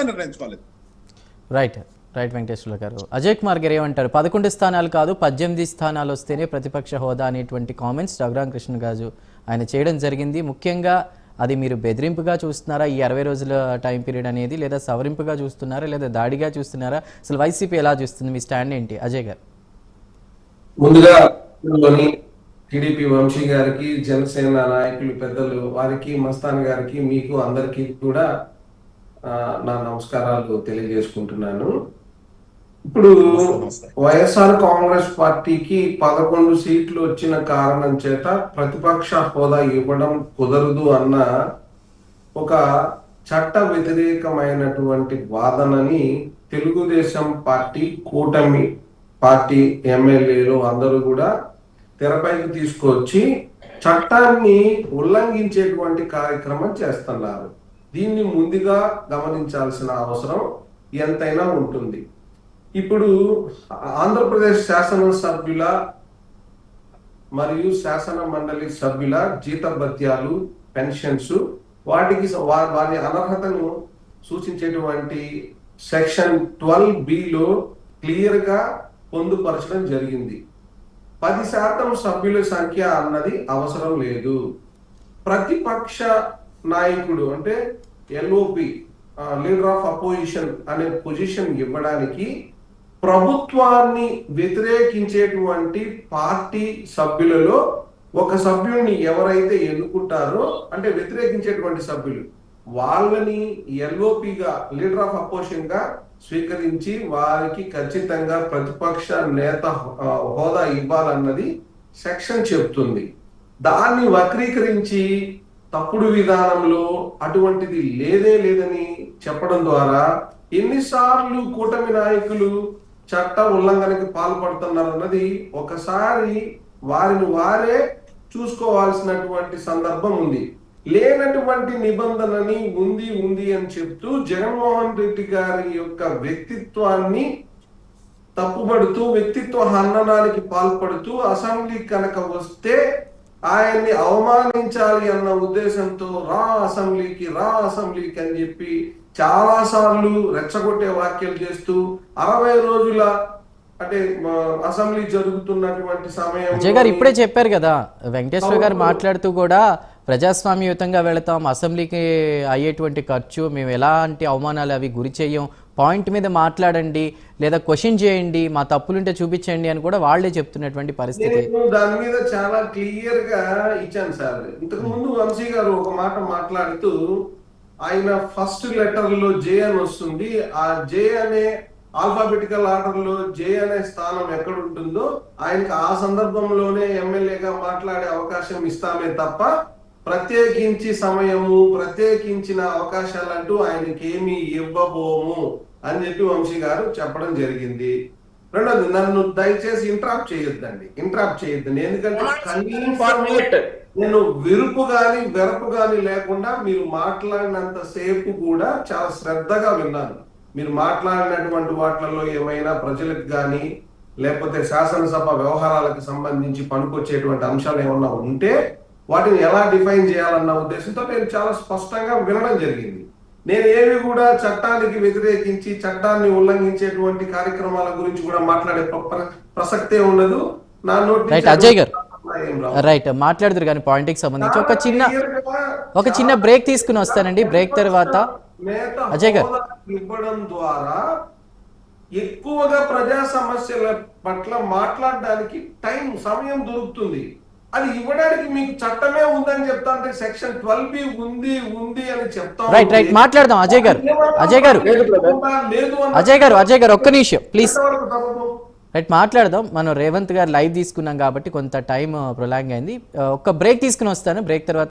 వాళ్ళే నిర్ణయించుకోవాలి. Right right Venkateswara గారు. అజయ్ కుమార్ గారు ఏమంటారు? పదకొండు స్థానాలు కాదు పద్దెనిమిది స్థానాలు వస్తేనే ప్రతిపక్ష హోదా అనేటువంటి కామెంట్స్ రఘురామ్ కృష్ణ గారు ఆయన చేయడం జరిగింది. ముఖ్యంగా అది మీరు బెదిరింపుగా చూస్తున్నారా? ఈ అరవై రోజుల టైం పీరియడ్ అనేది లేదా సవరింపుగా చూస్తున్నారా? లేదా దాడిగా చూస్తున్నారా? అసలు వైసీపీ ఎలా చూస్తుంది? మీ స్టాండ్ ఏంటి? అజయ్ గారు. ముందుగా టీడీపీ వంశీ గారికి జనసేన నాయకులు పెద్దలు వారికి మస్తాన్ గారికి మీకు అందరికీ కూడా నా నమస్కారాలు తెలియజేసుకుంటున్నాను. ఇప్పుడు వైఎస్ఆర్ కాంగ్రెస్ పార్టీకి పదకొండు సీట్లు వచ్చిన కారణం చేత ప్రతిపక్ష హోదా ఇవ్వడం కుదరదు అన్న ఒక చట్ట వ్యతిరేకమైనటువంటి వాదనని తెలుగుదేశం పార్టీ కూటమి పార్టీ ఎమ్మెల్యేలు అందరూ కూడా తెరపైకి తీసుకొచ్చి చట్టాన్ని ఉల్లంఘించేటువంటి కార్యక్రమం చేస్తున్నారు. దీన్ని ముందుగా గమనించాల్సిన అవసరం ఎంతైనా ఉంటుంది. ఇప్పుడు ఆంధ్రప్రదేశ్ శాసనసభ్యుల మరియు శాసన మండలి సభ్యుల జీతభత్యాలు పెన్షన్స్ వాటికి వారి అనర్హతను సూచించేటువంటి సెక్షన్ ట్వెల్వ్ బిలో క్లియర్గా పొందుపరచడం జరిగింది. పది శాతం సభ్యుల సంఖ్య అన్నది అవసరం లేదు. ప్రతిపక్ష నాయకుడు అంటే ఎల్ఓపి లీడర్ ఆఫ్ అపోజిషన్ అనే పొజిషన్ ఇవ్వడానికి ప్రభుత్వాన్ని వ్యతిరేకించేటువంటి పార్టీ సభ్యులలో ఒక సభ్యుడిని ఎవరైతే ఎన్నుకుంటారో అంటే వ్యతిరేకించేటువంటి సభ్యులు వాళ్ళని ఎల్ఓపిగా లీడర్ ఆఫ్ అపోజిషన్గా స్వీకరించి వారికి ఖచ్చితంగా ప్రతిపక్ష నేత హోదా ఇవ్వాలన్నది సెక్షన్ చెప్తుంది దాన్ని వక్రీకరించి తప్పుడు విధానంలో అటువంటిది లేదే లేదని చెప్పడం ద్వారా ఎన్నిసార్లు కూటమి నాయకులు చట్ట ఉల్లంఘనకి పాల్పడుతున్నారు అన్నది ఒకసారి వారిని వారే చూసుకోవాల్సినటువంటి సందర్భం ఉంది. లేనటువంటి నిబంధనని ఉంది ఉంది అని చెప్తూ జగన్మోహన్ రెడ్డి గారి యొక్క వ్యక్తిత్వాన్ని తప్పుపడుతూ వ్యక్తిత్వ హననానికి పాల్పడుతూ అసెంబ్లీ కనుక వస్తే ఆయన్ని అవమానించాలి అన్న ఉద్దేశంతో రా అసెంబ్లీకి రా అసెంబ్లీకి అని చెప్పి చాలా సార్లు రెచ్చగొట్టే వ్యాఖ్యలు చేస్తూ అరవై రోజుల అంటే అసెంబ్లీ జరుగుతున్నటువంటి సమయం అజయ్ గారు ఇప్పుడే చెప్పారు కదా వెంకటేశ్వర గారు మాట్లాడుతూ కూడా ప్రజాస్వామ్యయుతంగా వెళతాం అసెంబ్లీకి అయ్యేటువంటి ఖర్చు మేము ఎలాంటి అవమానాలు అవి గురి చేయం పాయింట్ మీద మాట్లాడండి లేదా క్వశ్చన్ చేయండి మా తప్పులుంటే చూపించండి అని కూడా వాళ్ళే చెప్తున్నటువంటి పరిస్థితి. దాని మీద చాలా క్లియర్గా ఇచ్చాను సార్. ఇంతకు ముందు వంశీ గారు ఒక మాట మాట్లాడుతూ ఆయన ఫస్ట్ లెటర్లో జే అని వస్తుంది. ఆ జే అనే ఆల్ఫాబెటికల్ ఆర్డర్లో జే అనే స్థానం ఎక్కడ ఉంటుందో ఆయనకి ఆ సందర్భంలోనే ఎమ్మెల్యేగా మాట్లాడే అవకాశం ఇస్తామే తప్ప ప్రత్యేకించి సమయము ప్రత్యేకించిన అవకాశాలు అంటూ ఆయనకి ఏమి ఇవ్వబోము. అని చెప్పి వంశీ గారు చెప్పడం జరిగింది. రెండోది నన్ను దయచేసి ఇంటరాప్ట్ చేయొద్దండి. ఇంటరాప్ట్ చేయొద్దండి. ఎందుకంటే కనీసం నేను విరుపు గాని వెరపు గాని లేకుండా మీరు మాట్లాడినంత సేపు కూడా చాలా శ్రద్ధగా విన్నాను. మీరు మాట్లాడినటువంటి వాటిలలో ఏమైనా ప్రజలకు గాని లేకపోతే శాసనసభ వ్యవహారాలకు సంబంధించి పనికొచ్చేటువంటి అంశాలు ఏమన్నా ఉంటే వాటిని ఎలా డిఫైన్ చేయాలన్న ఉద్దేశంతో నేను చాలా స్పష్టంగా వినడం జరిగింది. నేను ఏవి కూడా చట్టానికి వ్యతిరేకించి చట్టాన్ని ఉల్లంఘించేటువంటి కార్యక్రమాల గురించి కూడా మాట్లాడే ప్ర- ప్ర- ప్రసక్తే ఉండదు. నా నోటి రైట్ అజయ్ గారు. రైట్ మాట్లాడుతురు కానీ పాయింట్కి సంబంధించి. ఒక చిన్న ఒక చిన్న బ్రేక్ తీసుకుని వస్తానండి. బ్రేక్ తర్వాత అజయ్ గారు. ఇవ్వడం ద్వారా ఎక్కువగా ప్రజా సమస్యల పట్ల మాట్లాడడానికి టైం సమయం దొరుకుతుంది. అది ఇవ్వడానికి మీకు చట్టమే ఉందని చెప్తా అంటే సెక్షన్ ట్వెల్వ్ బి ఉంది ఉంది అని చెప్తా. Right right. మాట్లాడదాం అజయ్ గారు. అజయ్ గారు. అజయ్ గారు అజయ్ గారు ఒక్క నిమిషం ప్లీజ్? రైట్ మాట్లాడదాం. మనం రేవంత్ గారు లైవ్ తీసుకున్నాం కాబట్టి కొంత టైం ప్రొలాంగ్ అయింది. ఒక్క బ్రేక్ తీసుకుని వస్తాను. బ్రేక్ తర్వాత